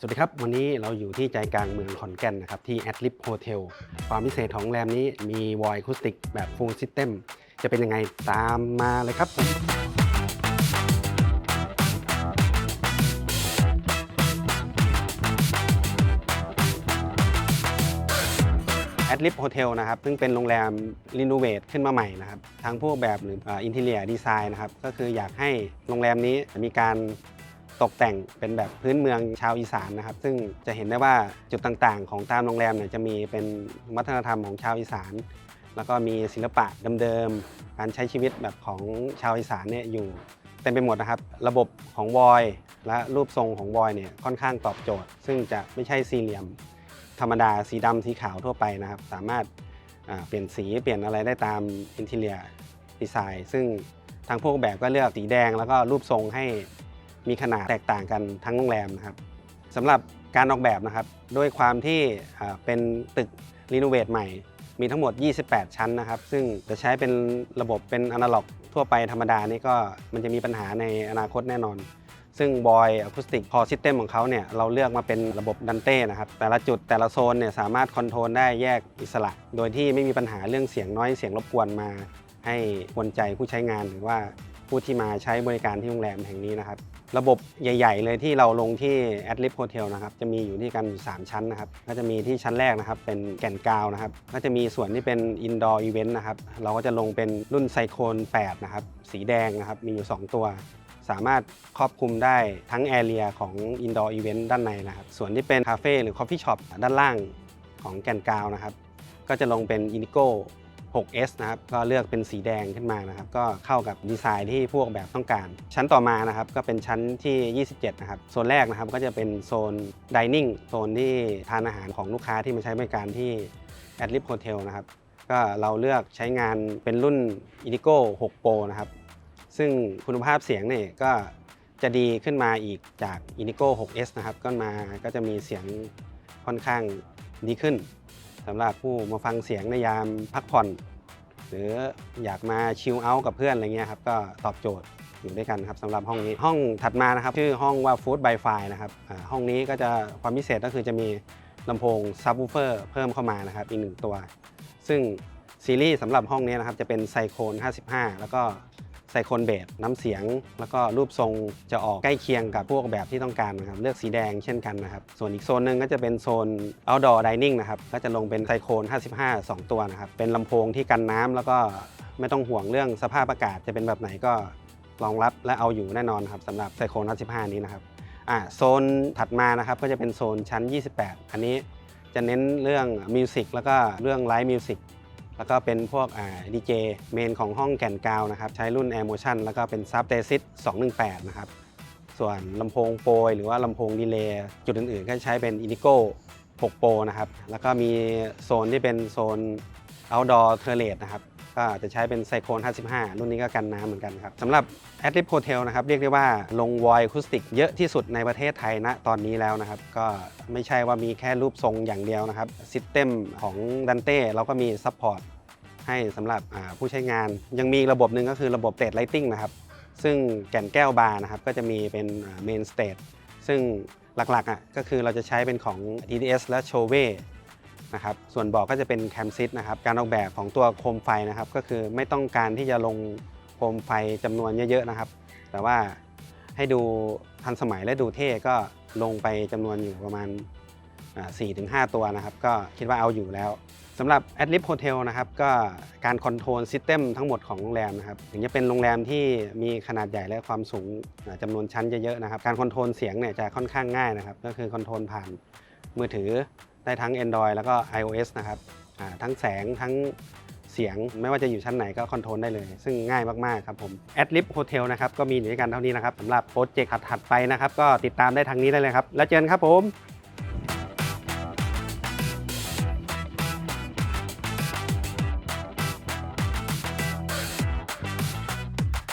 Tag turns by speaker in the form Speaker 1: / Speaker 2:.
Speaker 1: สวัสดีครับ วันนี้เราอยู่ที่ใจกลางเมืองขอนแก่นนะครับ ที่ a d l i p Hotel ความพิเศษของโรงแรมนี้มีวอยคูสติกแบบ Full System จะเป็นยังไงตามมาเลยครับแอดลิฟโฮเทลนะครับซึ่งเป็นโรงแรมรีโนเวทขึ้นมาใหม่นะครับทั้งพวกแบบหรืออินเทเลียดีไซน์นะครับ ก็คืออยากให้โรงแรมนี้มีการ ตกแต่งเป็นแบบพื้นเมืองชาวอีสานนะครับ ซึ่งจะเห็นได้ว่าจุดต่างๆ ของตามโรงแรมเนี่ยจะมีเป็นวัฒนธรรมของชาวอีสาน แล้วก็มีศิลปะเดิมๆการใช้ชีวิตแบบของชาวอีสานเนี่ยอยู่เต็มไปหมดนะครับ ระบบของวอยและรูปทรงของวอยเนี่ยค่อนข้างตอบโจทย์ ซึ่งจะไม่ใช่สี่เหลี่ยม ธรรมดาสีดำสีขาวทั่วไปนะครับ สามารถเปลี่ยนสีเปลี่ยนอะไรได้ตามอินเท i รียดีไซน์ซึ่งทางพวกแบบก็เลือกสีแดงแล้วก็รูปทรงให้ มีขนาดแตกต่างกันทั้งโรงแรมนะครับสำหรับการออกแบบนะครับด้วยความที่เป็นตึกรีโนเวทใหม่ มีทั้งหมด 28 ชั้นนะครับ ซึ่งจะใช้เป็นระบบเป็นอนาล็อกทั่วไปธรรมดานี่ก็มันจะมีปัญหาในอนาคตแน่นอน ซึ่งบอยอะคูสติกพอซิสเต็มของเขาเนี่ยเราเลือกมาเป็นระบบดันเต้นะครับแต่ละจุดแต่ละโซนเนี่ยสามารถคอนโทรลได้แยกอิสระ โดยที่ไม่มีปัญหาเรื่องเสียงน้อยเสียงรบกวนมา ให้กวนใจผู้ใช้งานหรือว่า ผู้ที่มาใช้บริการที่โรงแรมแห่งนี้นะครับ ระบบใหญ่ ๆ เลยที่เราลงที่ a d l i p Hotel นะครับ จะมีอยู่ที่กันอยู่3ชั้นนะครับ ก็จะมีที่ชั้นแรกนะครับ เป็นแก่นกาวนะครับ ก็จะมีส่วนที่เป็น indoor event นะครับ เราก็จะลงเป็นรุ่นไซโคน8นะครับ สีแดงนะครับ มีอยู่ 2 ตัวสามารถครอบคลุมได้ทั้งแอเรียของ indoor event ด้านในนะครับ ส่วนที่เป็นคาเฟ่หรือ coffee shop ด้านล่างของแก่นกาวนะครับ ก็จะลงเป็น Indigo 6S นะครับก็เลือกเป็นสีแดงขึ้นมานะครับก็เข้ากับดีไซน์ที่พวกแบบต้องการ ชั้นต่อมานะครับก็เป็นชั้นที่ 27 นะครับโซนแรกนะครับก็จะเป็นโซนดิเนิ่งโซนที่ทานอาหารของลูกค้าที่มาใช้บริการที่ a d l i p Hotel นะครับก็เราเลือกใช้งานเป็นรุ่น Indigo 6 Pro นะครับซึ่งคุณภาพเสียงเนี่ยก็จะดีขึ้นมาอีกจาก Indigo 6S นะครับก็มาก็จะมีเสียงค่อนข้างดีขึ้น สำหรับผู้มาฟังเสียงในยามพักผ่อน หรืออยากมาชิลเอาท์กับเพื่อนอะไรเงี้ยครับก็ตอบโจทย์อยู่ด้วยกันครับสำหรับห้องนี้ห้องถัดมานะครับ ชื่อห้องว่า Food by Fi นะครับอ่าห้องนี้ก็จะความพิเศษก็คือจะมีลำโพงซับวูเฟอร์เพิ่มเข้ามานะครับอีกหนึ่งตัว ซึ่งซีรีส์สำหรับห้องนี้นะครับจะเป็นไซโคน55 แล้วก็ ไซโคนเบสน้ำเสียง แล้วก็รูปทรงจะออกใกล้เคียงกับพวกแบบที่ต้องการนะครับเลือกสีแดงเช่นกันนะครับ ส่วนอีกโซนหนึ่งก็จะเป็นโซน outdoor dining นะครับก็จะลงเป็นไซโคน 55 2 ตัวนะครับเป็นลำโพงที่กันน้ำแล้วก็ไม่ต้องห่วงเรื่องสภาพอากาศจะเป็นแบบไหนก็รองรับและเอาอยู่แน่นอนครับสำหรับไซโคน 55 นี้นะครับอ่าโซนถัดมานะครับก็จะเป็นโซนชั้น 28 อันนี้จะเน้นเรื่องมิวสิกแล้วก็เรื่องไลฟ์มิวสิก แล้วก็เป็นพวกดีเจเมนของห้องแก่นกาวนะครับ ใช้รุ่น Air Motion แล้วก็เป็นซับเตซิส218 นะครับ ส่วนลำโพงโปรยหรือว่าลำโพงดีเลย์จุดอื่นๆ ก็ใช้เป็น Indigo 6 Pro นะครับ แล้วก็มีโซนที่เป็นโซน outdoor t e r r a t นะครับ ก็จะใช้เป็นไซโคน55 รุ่นนี้ก็กันน้ำเหมือนกันครับสำหรับ a d l i p Hotel นะครับเรียกได้ว่าลงวอยคูสติกเยอะที่สุดในประเทศไทยณตอนนี้แล้วนะครับ ก็ไม่ใช่ว่ามีแค่รูปทรงอย่างเดียวนะครับซิสเต็มของดันเต้เราก็มีซัพพอร์ตให้สำหรับผู้ใช้งาน ยังมีระบบหนึ่งก็คือระบบเตดไลติงนะครับซึ่งแก่นแก้วบาร์นะครับก็จะมีเป็นเมนสเตทซึ่งหลักๆอะก็คือเราจะใช้เป็นของ TDS และ c h o v e นะครับส่วนบอกก็จะเป็นแคมซิตนะครับการออกแบบของตัวโคมไฟนะครับก็คือไม่ต้องการที่จะลงโคมไฟจำนวนเยอะๆนะครับ แต่ว่าให้ดูทันสมัยและดูเท่ก็ลงไปจำนวนอยู่ประมาณอ่า4-5 ตัวนะครับ ก็คิดว่าเอาอยู่แล้วสำหรับ a d l i p Hotel นะครับก็การคอนโทรลซิสเต็มทั้งหมดของโรงแรมนะครับถึงจะเป็นโรงแรมที่มีขนาดใหญ่และความสูงจำนวนชั้นเยอะๆนะครับการคอนโทรลเสียงเนี่ยจะค่อนข้างง่ายนะครับก็คือคอนโทรลผ่านมือถือ ได้ทั้ง Android แล้วก็ iOS นะครับทั้งแสงทั้งเสียงไม่ว่าจะอยู่ชั้นไหนก็คอนโทรลได้เลย ซึ่งง่ายมาก ๆ ครับผม Adlib Hotel นะครับ ก็มีอยู่ด้วยกันเท่านี้นะครับสำหรับโปรเจกต์ถัด ๆ ไปนะครับ ก็ติดตามได้ทางนี้ได้เลยครับ แล้วเจอกันครับผม